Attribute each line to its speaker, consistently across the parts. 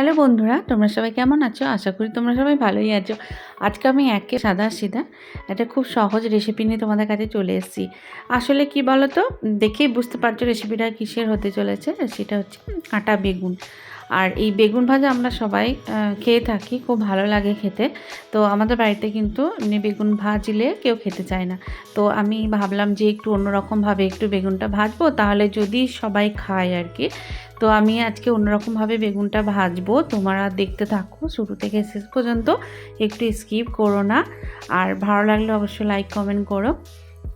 Speaker 1: Hello বন্ধুরা, তোমরা সবাই কেমন আছো? আশা করি তোমরা সবাই ভালোই আছো। আজকে আমি একে সাদা সিধা, একটা খুব সহজ রেসিপি নিয়ে তোমাদের কাছে চলে এসেছি। আসলে কি বলো তো দেখেই বুঝতে পারছ রেসিপিটা কিসের হতে চলেছে? সেটা হচ্ছে কাঁটা বেগুন। আর এই বেগুন ভাজা আমরা সবাই খেয়ে থাকি, খুব ভালো লাগে খেতে। তো আমাদের বাড়িতে কিন্তু এমনি বেগুন ভাজলে কেউ খেতে চায় না। তো আমি ভাবলাম যে একটু অন্যরকমভাবে একটু বেগুনটা ভাজবো, তাহলে যদি সবাই খায় আর কি তো আমি আজকে অন্যরকমভাবে বেগুনটা ভাজবো। তোমরা দেখতে থাকো, শুরু থেকে শেষ পর্যন্ত একটু স্কিপ করো না। আর ভালো লাগলে অবশ্যই লাইক কমেন্ট করো।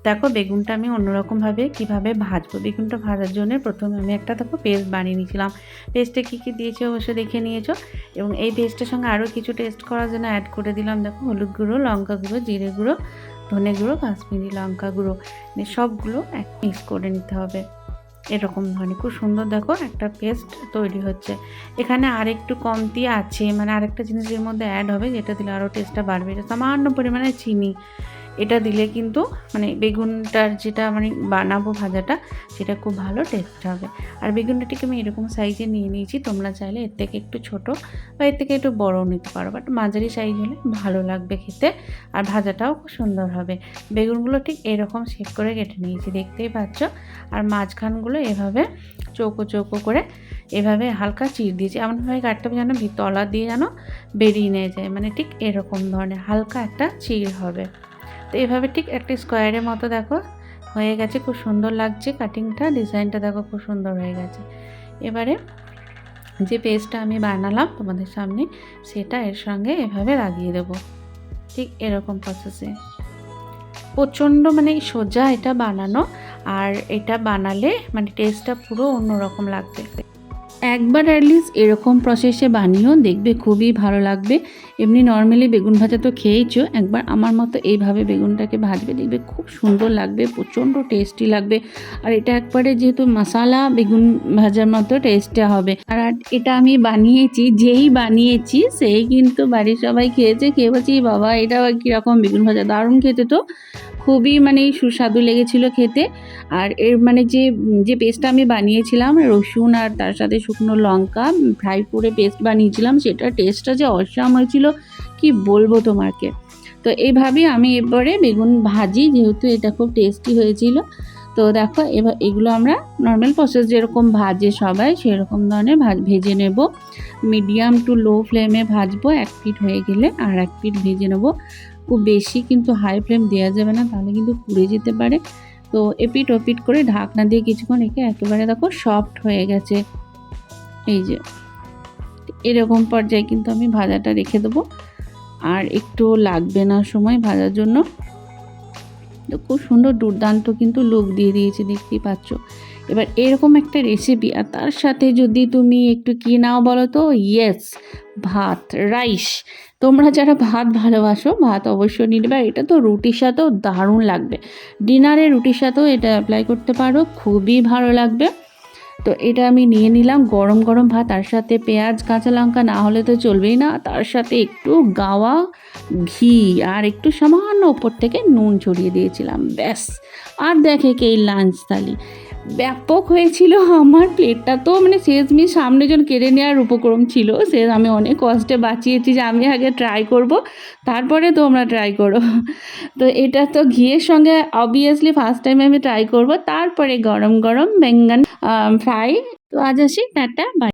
Speaker 1: দেখো বেগুনটা আমি অন্যরকমভাবে কীভাবে ভাজবো? বেগুনটা ভাজার জন্য প্রথমে আমি একটা, দেখো পেস্ট বানিয়ে নিয়েছিলাম। পেস্টে কী কী দিয়েছে অবশ্যই দেখে নিয়েছো? এবং এই পেস্টের সঙ্গে আরও কিছু টেস্ট করার জন্য অ্যাড করে দিলাম, দেখো, হলুদ গুঁড়ো, লঙ্কা গুঁড়ো, জিরে গুঁড়ো, ধনে গুঁড়ো, কাশ্মীরি লঙ্কা গুঁড়ো। মানে সবগুলো এক মিক্স করে নিতে হবে। এরকম ধরনের খুব সুন্দর, দেখো, একটা পেস্ট তৈরি হচ্ছে। এখানে আরেকটু কমতি আছে। মানে আরেকটা জিনিস এর মধ্যে অ্যাড হবে, যেটা দিলে আরও টেস্টটা বাড়বে। এটা সামান্য পরিমাণে চিনি। এটা দিলে কিন্তু মানে বেগুনটার যেটা মানে বানাবো ভাজাটা, সেটা খুব ভালো টেস্ট হবে। আর বেগুনটাটিকে আমি এরকম সাইজে নিয়ে নিয়েছি, তোমরা চাইলে এর থেকে একটু ছোট বা এর থেকে একটু বড়ও নিতে পারো বাট মাঝারি সাইজ হলে ভালো লাগবে খেতে। আর ভাজাটাও খুব সুন্দর হবে। বেগুনগুলো ঠিক এরকম শেপ করে কেটে নিয়েছি, দেখতেই পাচ্ছ? আর মাঝখানগুলো এভাবে চৌকো চৌকো করে এভাবে হালকা চির দিয়েছি। এমনভাবে কাটতে হবে যেন তলা দিয়ে যেন বেরিয়ে নিয়ে যায়। মানে ঠিক এরকম ধরনের হালকা একটা চির হবে। তো এভাবে ঠিক একটা স্কোয়ারের মতো দেখো হয়ে গেছে, খুব সুন্দর লাগছে কাটিংটা ডিজাইনটা দেখো খুব সুন্দর হয়ে গেছে। এবারে যে পেস্টটা আমি বানালাম তোমাদের সামনে, সেটা এর সঙ্গে এভাবে লাগিয়ে দেবো, ঠিক এরকম প্রসেসে প্রচণ্ড মানে সোজা এটা বানানো, আর এটা বানালে মানে টেস্টটা পুরো অন্যরকম লাগবে। একবার অ্যাটলিস্ট এরকম প্রসেসে বানিয়েও দেখবে খুবই ভালো লাগবে। এমনি নর্মালি বেগুন ভাজা তো খেয়েইছো, একবার আমার মতো এইভাবে বেগুনটাকে ভাজবে, দেখবে খুব সুন্দর লাগবে, প্রচণ্ড টেস্টি লাগবে। আর এটা একবারে যেহেতু মশালা বেগুন ভাজার মতো টেস্টটা হবে। আর এটা আমি বানিয়েছি, যেই বানিয়েছি, সেই কিন্তু বাড়ির সবাই খেয়েছে, খেয়ে বলছি বাবা এটা কীরকম বেগুন ভাজা, দারুণ খেতে তো। খুবই মানে সুস্বাদু লেগেছিল খেতে। আর এর মানে যে যে পেস্টটা আমি বানিয়েছিলাম, রসুন আর তার সাথে শুকনো লঙ্কা ফ্রাই করে পেস্ট বানিয়েছিলাম, সেটার টেস্টটা যে অসাম হয়েছিল, কি বলব তোমাকে? তো এইভাবেই আমি এবারে বেগুন ভাজি, যেহেতু এটা খুব টেস্টি হয়েছিল, তো দেখো এবার এগুলো আমরা নর্মাল প্রসেস যেরকম ভাজে সবাই, সেরকম ধরনের ভাজ ভেজে নেব। মিডিয়াম টু লো ফ্লেমে ভাজবো, এক পিঠ হয়ে গেলে আর এক পিঠ ভেজে নেব। খুব বেশি কিন্তু হাই ফ্লেম দেওয়া যাবে না, তাহলে কিন্তু পুড়ে যেতে পারে। তো এপিট ওপিট করে ঢাকনা দিয়ে কিছুক্ষণ একে একেবারে দেখো সফট হয়ে গেছে। এই যে, এরকম পর্যায়ে কিন্তু আমি ভাজাটা রেখে দেবো। আর একটু লাগবে না সময় ভাজার জন্য। খুব সুন্দর দুর্দান্ত কিন্তু লুক দিয়ে দিয়েছে, দেখতেই পাচ্ছ। এবার এরকম একটা রেসিপি আর তার সাথে যদি তুমি একটু কি নাও বলো তো? ইয়েস ভাত রাইস তোমরা যারা ভাত ভালোবাসো, ভাত অবশ্যই নেবে এটা তো রুটির সাথেও দারুণ লাগবে। ডিনারে রুটির সাথেও এটা অ্যাপ্লাই করতে পারো, খুবই ভালো লাগবে। তো এটা আমি নিয়ে নিলাম, গরম গরম ভাত, তার সাথে পেঁয়াজ, কাঁচা লঙ্কা, না হলে তো চলবেই না। তার সাথে একটু গাওয়া ঘি, আর একটু সামান্য ওপর থেকে নুন ছড়িয়ে দিয়েছিলাম, ব্যাস। আর দেখে কে লাঞ্চ থালি। ব্যাপক হয়েছিল আমার প্লেটটা তো মানে শেষ শেষমেশ সামনে জন কেড়ে নেওয়ার উপক্রম ছিল। সে আমি অনেক কষ্টে বাঁচিয়েছি যে আমি আগে ট্রাই করব, তারপরে তোমরা ট্রাই করো। তো এটা তো ঘিয়ের সঙ্গে অবভিয়াসলি ফার্স্ট টাইম আমি ট্রাই করব, তারপরে গরম গরম বেঙ্গান ফ্রাই তো আজ আসি, টাটা বাই